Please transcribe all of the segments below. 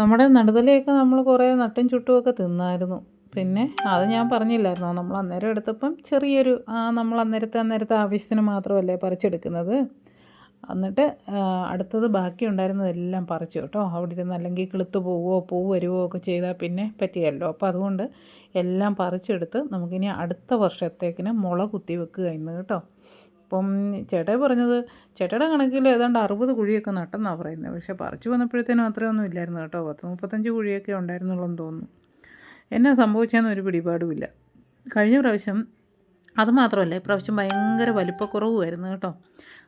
നമ്മുടെ നടുതലയൊക്കെ നമ്മൾ കുറേ നട്ടും ചുട്ടുമൊക്കെ തിന്നായിരുന്നു. പിന്നെ അത് ഞാൻ പറഞ്ഞില്ലായിരുന്നോ? നമ്മൾ അന്നേരം എടുത്തപ്പം ചെറിയൊരു ആ നമ്മൾ അന്നേരത്തെ അന്നേരത്തെ ആവശ്യത്തിന് മാത്രമല്ലേ പറിച്ചെടുക്കുന്നത്. എന്നിട്ട് അടുത്തത് ബാക്കി ഉണ്ടായിരുന്നതെല്ലാം പറിച്ചു കേട്ടോ. അവിടെ ഇരുന്ന് അല്ലെങ്കിൽ കിളുത്ത് പോവുകയോ പൂ വരുവോ ഒക്കെ ചെയ്താൽ പിന്നെ പറ്റിയല്ലോ. അപ്പോൾ അതുകൊണ്ട് എല്ലാം പറിച്ചെടുത്ത് നമുക്കിനി അടുത്ത വർഷത്തേക്കിന് മുള കുത്തി വെക്കുക ഇന്ന് കേട്ടോ. അപ്പം ചേട്ടാ പറഞ്ഞത് ചേട്ടയുടെ കണക്കിൽ ഏതാണ്ട് അറുപത് കുഴിയൊക്കെ നട്ടെന്നാണ് പറയുന്നത് പക്ഷേ പറിച്ചു വന്നപ്പോഴത്തേനും അത്രയൊന്നും ഇല്ലായിരുന്നു കേട്ടോ. പത്ത് മുപ്പത്തഞ്ച് കുഴിയൊക്കെ ഉണ്ടായിരുന്നുള്ളെന്ന് തോന്നുന്നു. എന്നാ സംഭവിച്ചതെന്ന് ഒരു പിടിപാടുമില്ല. കഴിഞ്ഞ പ്രാവശ്യം അതുമാത്രമല്ല ഇപ്രാവശ്യം ഭയങ്കര വലിപ്പക്കുറവുമായിരുന്നു കേട്ടോ.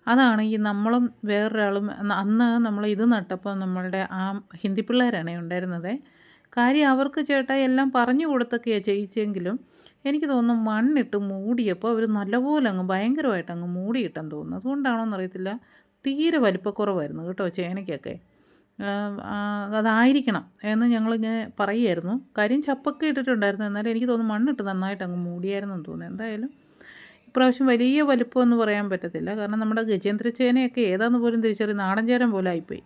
അതാണ് ഈ നമ്മളും വേറൊരാളും അന്ന് നമ്മൾ ഇത് നട്ടപ്പോൾ നമ്മളുടെ ആ ഹിന്ദി പിള്ളേരാണ് ഉണ്ടായിരുന്നത്. കാര്യം അവർക്ക് ചേട്ടാ എല്ലാം പറഞ്ഞു കൊടുത്തൊക്കെയാണ് ചെയ്യിച്ചെങ്കിലും എനിക്ക് തോന്നുന്നു മണ്ണിട്ട് മൂടിയപ്പോൾ അവർ നല്ലപോലെ അങ്ങ് ഭയങ്കരമായിട്ട് അങ്ങ് മൂടിയിട്ടെന്ന് തോന്നുന്നു. അതുകൊണ്ടാണോ എന്നറിയത്തില്ല തീരെ വലിപ്പക്കുറവായിരുന്നു കേട്ടോ ചേനയ്ക്കൊക്കെ. അതായിരിക്കണം എന്ന് ഞങ്ങളിങ്ങനെ പറയുമായിരുന്നു. കാര്യം ചപ്പൊക്കെ ഇട്ടിട്ടുണ്ടായിരുന്നു. എന്നാലും എനിക്ക് തോന്നുന്നു മണ്ണിട്ട് നന്നായിട്ട് അങ്ങ് മൂടിയായിരുന്നു എന്ന് തോന്നുന്നു. എന്തായാലും ഇപ്രാവശ്യം വലിയ വലിപ്പമൊന്നും പറയാൻ പറ്റത്തില്ല. കാരണം നമ്മുടെ ഗജേന്ദ്ര ചേനയൊക്കെ ഏതാന്ന് പോലും തിരിച്ചറിയും നാടൻ ചേരം പോലെ ആയിപ്പോയി.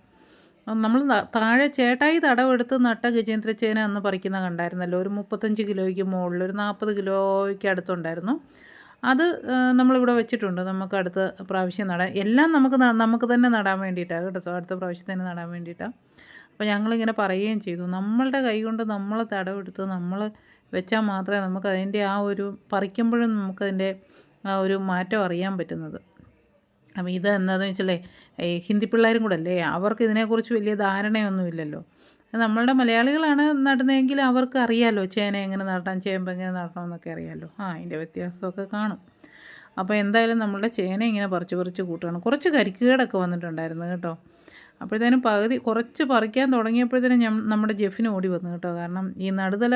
നമ്മൾ താഴെ ചേട്ടായി തടവെടുത്ത് നട്ട ഗജേന്ദ്ര ചേന അന്ന് പറിക്കുന്ന കണ്ടായിരുന്നല്ലോ. ഒരു മുപ്പത്തഞ്ച് കിലോയ്ക്ക് മുകളിൽ ഒരു നാൽപ്പത് കിലോയ്ക്ക് അടുത്തുണ്ടായിരുന്നു. അത് നമ്മളിവിടെ വെച്ചിട്ടുണ്ട്. നമുക്ക് അടുത്ത പ്രാവശ്യം നടാൻ എല്ലാം നമുക്ക് നമുക്ക് തന്നെ നടാൻ വേണ്ടിയിട്ടാണ് കേട്ടോ. അടുത്ത പ്രാവശ്യം തന്നെ നടാൻ വേണ്ടിയിട്ടാണ് അപ്പോൾ ഞങ്ങളിങ്ങനെ പറയുകയും ചെയ്തു. നമ്മളുടെ കൈ കൊണ്ട് നമ്മൾ തടവെടുത്ത് നമ്മൾ വെച്ചാൽ മാത്രമേ നമുക്ക് അതിന്റെ ആ ഒരു പറിക്കുമ്പോഴും നമുക്കതിന്റെ ആ ഒരു മാറ്റം അറിയാൻ പറ്റുന്നത്. അപ്പോൾ ഇത് എന്താണെന്ന് വെച്ചാലേ ഈ ഹിന്ദി പിള്ളേരും കൂടെ അല്ലേ അവർക്ക് ഇതിനെക്കുറിച്ച് വലിയ ധാരണയൊന്നുമില്ലല്ലോ. നമ്മളുടെ മലയാളികളാണ് നടുന്നതെങ്കിൽ അവർക്ക് അറിയാമല്ലോ ചേന എങ്ങനെ നടണം ചേമ്പ് എങ്ങനെ നടണം എന്നൊക്കെ അറിയാമല്ലോ ആ അതിന്റെ വ്യത്യാസമൊക്കെ കാണും. അപ്പോൾ എന്തായാലും നമ്മളുടെ ചേന ഇങ്ങനെ പറിച്ച് പറിച്ച് കൂട്ടുകയാണ്. കുറച്ച് കരിക്കുകേടൊക്കെ വന്നിട്ടുണ്ടായിരുന്നു കേട്ടോ. അപ്പോഴത്തേനും പകുതി കുറച്ച് പറിക്കാൻ തുടങ്ങിയപ്പോഴത്തേനും ഞാൻ നമ്മുടെ ജെഫിന് ഓടി വന്നു കേട്ടോ. കാരണം ഈ നടുതല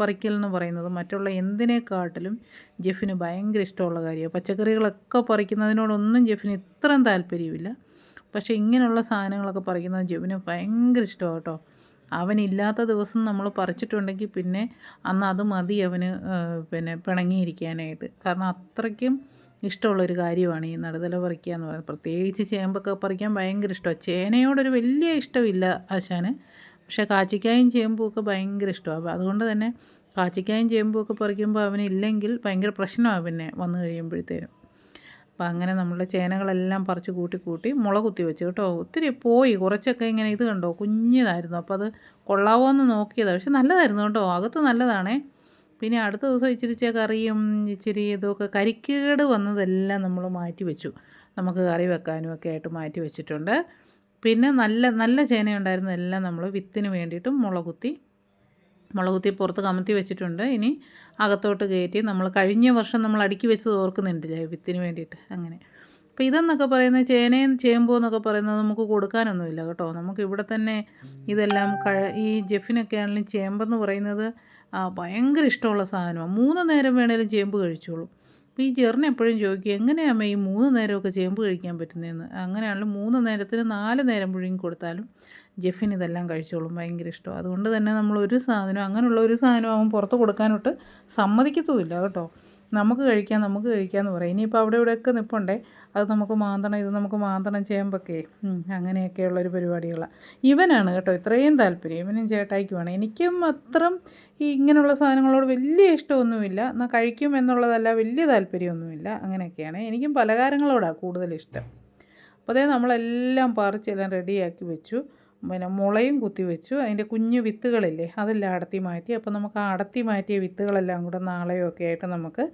പറിക്കൽ എന്ന് പറയുന്നത് മറ്റുള്ള എന്തിനേക്കാട്ടിലും ജെഫിന് ഭയങ്കര ഇഷ്ടമുള്ള കാര്യമാണ്. പച്ചക്കറികളൊക്കെ പറിക്കുന്നതിനോടൊന്നും ജെഫിന് ഇത്രയും താല്പര്യമില്ല. പക്ഷേ ഇങ്ങനെയുള്ള സാധനങ്ങളൊക്കെ പറിക്കുന്നത് ജെഫിന് ഭയങ്കര ഇഷ്ടമാണ് കേട്ടോ. അവനില്ലാത്ത ദിവസം നമ്മൾ പറിച്ചിട്ടുണ്ടെങ്കിൽ പിന്നെ അന്ന് അത് മതി അവന് പിന്നെ പിണങ്ങിയിരിക്കാനായിട്ട്. കാരണം അത്രയ്ക്കും ഇഷ്ടമുള്ളൊരു കാര്യമാണ് ഈ നടുതല പറിക്കുക എന്ന് പറയുന്നത്. പ്രത്യേകിച്ച് ചേമ്പൊക്കെ പറിക്കാൻ ഭയങ്കര ഇഷ്ടമാണ്. ചേനയോടൊരു വലിയ ഇഷ്ടമില്ല ആശാന്. പക്ഷേ കാച്ചിക്കായും ചേമ്പും ഒക്കെ ഭയങ്കര ഇഷ്ടമാണ്. അപ്പോൾ അതുകൊണ്ട് തന്നെ കാച്ചിക്കായും ചേമ്പും ഒക്കെ പറിക്കുമ്പോൾ അവനില്ലെങ്കിൽ ഭയങ്കര പ്രശ്നമാണ് പിന്നെ വന്നു കഴിയുമ്പോഴത്തേനും. അപ്പോൾ അങ്ങനെ നമ്മളുടെ ചേനകളെല്ലാം പറിച്ച് കൂട്ടി കൂട്ടി മുള കുത്തി വെച്ചു കേട്ടോ. ഒത്തിരി പോയി. കുറച്ചൊക്കെ ഇങ്ങനെ ഇത് കണ്ടോ? കുഞ്ഞിതായിരുന്നു. അപ്പോൾ അത് കൊള്ളാവോ എന്ന് നോക്കിയതാണ് പക്ഷെ നല്ലതായിരുന്നു കേട്ടോ. അകത്ത് നല്ലതാണേ. പിന്നെ അടുത്ത ദിവസം ഇച്ചിരി കറിയും ഇച്ചിരി ഇതൊക്കെ കരിക്കേട് വന്നതെല്ലാം നമ്മൾ മാറ്റി വെച്ചു. നമുക്ക് കറി വെക്കാനും ഒക്കെ ആയിട്ട് മാറ്റി വെച്ചിട്ടുണ്ട്. പിന്നെ നല്ല നല്ല ചേനയുണ്ടായിരുന്നതെല്ലാം നമ്മൾ വിത്തിന് വേണ്ടിയിട്ടും മുളകുത്തി മുളകുത്തി പുറത്ത് കമത്തി വെച്ചിട്ടുണ്ട്. ഇനി അകത്തോട്ട് കയറ്റി നമ്മൾ കഴിഞ്ഞ വർഷം നമ്മൾ അടുക്കി വെച്ചത് ഓർക്കുന്നുണ്ടല്ലേ വിത്തിന് വേണ്ടിയിട്ട്? അങ്ങനെ. അപ്പോൾ ഇതെന്നൊക്കെ പറയുന്ന ചേനയും ചേമ്പോ എന്നൊക്കെ പറയുന്നത് നമുക്ക് കൊടുക്കാനൊന്നുമില്ല കേട്ടോ. നമുക്ക് ഇവിടെ തന്നെ ഇതെല്ലാം കഴ ഈ ജെഫിനൊക്കെ ആണെങ്കിലും ചേമ്പെന്ന് പറയുന്നത് ഭയങ്കര ഇഷ്ടമുള്ള സാധനമാണ്. മൂന്ന് നേരം വേണേലും ചേമ്പ് കഴിച്ചോളൂ. അപ്പോൾ ഈ ജെറിന് എപ്പോഴും ചോദിക്കും എങ്ങനെയാമ്മ ഈ മൂന്ന് നേരമൊക്കെ ചേമ്പ് കഴിക്കാൻ പറ്റുന്നതെന്ന് അങ്ങനെയാണല്ലോ മൂന്ന് നേരത്തിന് നാല് നേരം പുഴുങ്ങി കൊടുത്താലും ജെഫിന് ഇതെല്ലാം കഴിച്ചോളും ഭയങ്കര ഇഷ്ടമാണ് അതുകൊണ്ട് തന്നെ നമ്മൾ ഒരു സാധനം അങ്ങനെയുള്ള ഒരു സാധനം അവൻ പുറത്ത് കൊടുക്കാനോട്ട് സമ്മതിക്കത്തുമില്ല കേട്ടോ. നമുക്ക് കഴിക്കാം നമുക്ക് കഴിക്കാമെന്ന് പറയും. ഇനിയിപ്പോൾ അവിടെ ഇവിടെയൊക്കെ നിൽപ്പുണ്ടേ അത് നമുക്ക് മാന്തണം ഇത് നമുക്ക് മാന്തണം ചേമ്പൊക്കെ അങ്ങനെയൊക്കെയുള്ളൊരു പരിപാടികളാണ് ഇവനാണ് കേട്ടോ ഇത്രയും താല്പര്യം. ഇവനും ചേട്ടായിക്കുമാണ് എനിക്കും അത്രം ഈ ഇങ്ങനെയുള്ള സാധനങ്ങളോട് വലിയ ഇഷ്ടമൊന്നുമില്ല. എന്നാൽ കഴിക്കും എന്നുള്ളതല്ല വലിയ താല്പര്യമൊന്നുമില്ല. അങ്ങനെയൊക്കെയാണ്. എനിക്കും പലഹാരങ്ങളോടാണ് കൂടുതൽ ഇഷ്ടം അപ്പോൾ അതേ നമ്മളെല്ലാം പറിച്ചെല്ലാം റെഡിയാക്കി വെച്ചു. പിന്നെ മുളയും കുത്തി വെച്ചു. അതിന്റെ കുഞ്ഞു വിത്തുകളില്ലേ അതെല്ലാം അടത്തി മാറ്റി. അപ്പോൾ നമുക്ക് ആ അടത്തി മാറ്റിയ വിത്തുകളെല്ലാം കൂടെ നാളെയോ ഒക്കെ ആയിട്ട് നമുക്ക്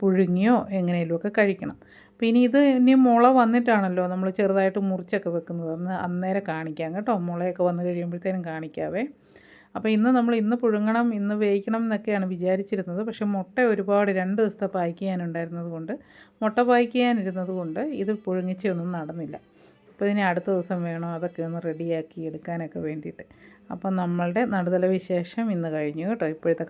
പുഴുങ്ങിയോ എങ്ങനെയെങ്കിലുമൊക്കെ കഴിക്കണം. പിന്നെ ഇത് ഇനി മുള വന്നിട്ടാണല്ലോ നമ്മൾ ചെറുതായിട്ട് മുറിച്ചൊക്കെ വെക്കുന്നത്. അന്ന് അന്നേരം കാണിക്കാം കേട്ടോ. മുളയൊക്കെ വന്നു കഴിയുമ്പോഴത്തേനും കാണിക്കാവേ. അപ്പോൾ ഇന്ന് നമ്മൾ ഇന്ന് പുഴുങ്ങണം ഇന്ന് വേവിക്കണം എന്നൊക്കെയാണ് വിചാരിച്ചിരുന്നത്. പക്ഷെ മുട്ട ഒരുപാട് രണ്ട് ദിവസത്തെ പായ്ക്ക് ചെയ്യാനുണ്ടായിരുന്നത് കൊണ്ട് മുട്ട പായ്ക്ക് ചെയ്യാനിരുന്നത് കൊണ്ട് ഇത് പുഴുങ്ങിച്ചൊന്നും നടന്നില്ല. അപ്പോൾ ഇതിന് അടുത്ത ദിവസം വേണം അതൊക്കെ ഒന്ന് റെഡിയാക്കി എടുക്കാനൊക്കെ വേണ്ടിയിട്ട്. അപ്പം നമ്മളുടെ നടുതല വിശേഷം ഇന്ന് കഴിഞ്ഞു കേട്ടോ. ഇപ്പോഴത്തെ